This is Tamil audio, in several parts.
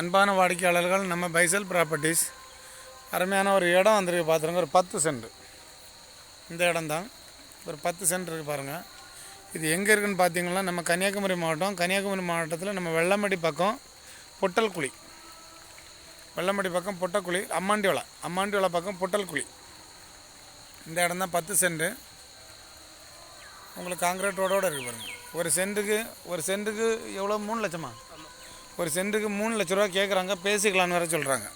அன்பான வாடிக்கையாளர்கள் நம்ம பைசல் ப்ராப்பர்ட்டிஸ். அருமையான ஒரு இடம் வந்துருக்கு பார்த்துருங்க ஒரு பத்து சென்ட். இந்த இடம் தான் ஒரு பத்து சென்ட் இருக்குது பாருங்கள் இது எங்கே இருக்குதுன்னு பார்த்தீங்கன்னா நம்ம கன்னியாகுமரி மாவட்டம். கன்னியாகுமரி மாவட்டத்தில் நம்ம வெள்ளமடி பக்கம் பொட்டல்குழி. வெள்ளமடி பக்கம் பொட்டக்குழி அம்மாண்டிவளை. அம்மாண்டிவளை பக்கம் பொட்டல்குழி. இந்த இடம் தான் பத்து சென்ட்டு உங்களுக்கு காங்கிரீட் ரோடோடு இருக்குது பாருங்கள் ஒரு சென்ட்டுக்கு ஒரு சென்ட்டுக்கு எவ்வளோ மூணு லட்சமா? ஒரு சென்ட்டுக்கு மூணு லட்ச ரூபா கேட்குறாங்க பேசிக்கலான்னு வேறு சொல்கிறாங்க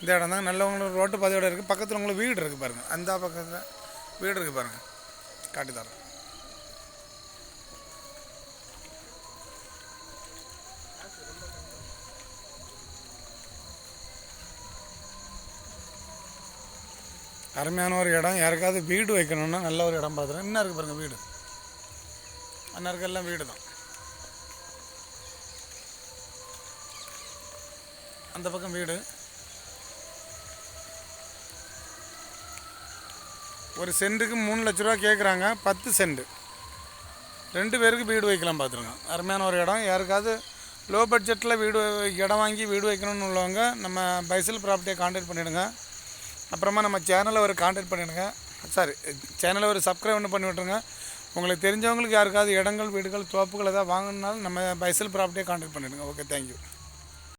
இந்த இடம் தான் நல்ல ரோட்டு பாதையோட இருக்குது பக்கத்தில் உங்களுக்கு வீடு இருக்குது பாருங்கள் அந்த பக்கத்தில் வீடு இருக்குது பாருங்கள் காட்டித்தரேன் அருமையான ஒரு இடம். யாருக்காவது வீடு வைக்கணும்னா நல்ல ஒரு இடம் பார்த்துருக்கேன் இன்னும் இருக்குது பாருங்கள் வீடு. அண்ணருக்கெல்லாம் வீடு தான் அந்த பக்கம் வீடு. ஒரு சென்ட்டுக்கு மூணு லட்ச ரூபா கேட்குறாங்க பத்து சென்ட் ரெண்டு பேருக்கு வீடு வைக்கலாம் பார்த்துருங்க அருமையான ஒரு இடம். யாருக்காவது லோ பட்ஜெட்டில் வீடு இடம் வாங்கி வீடு வைக்கணும்னு உள்ளவங்க நம்ம பைசல் ப்ராப்பர்ட்டியை காண்டாக்ட் பண்ணிவிடுங்க அப்புறமா நம்ம சேனலை ஒரு காண்டாக்ட் பண்ணிவிடுங்க சாரி சேனலை ஒரு சப்ஸ்கிரைப் ஒன்று பண்ணி விட்ருங்க உங்களுக்கு தெரிஞ்சவங்களுக்கு யாருக்காவது இடங்கள் வீடுகள் தோப்புகள் ஏதாவது வாங்கணுனாலும் நம்ம பைசல் ப்ராப்பர்ட்டியை காண்டாக்ட் பண்ணிவிடுங்க ஓகே தேங்க்யூ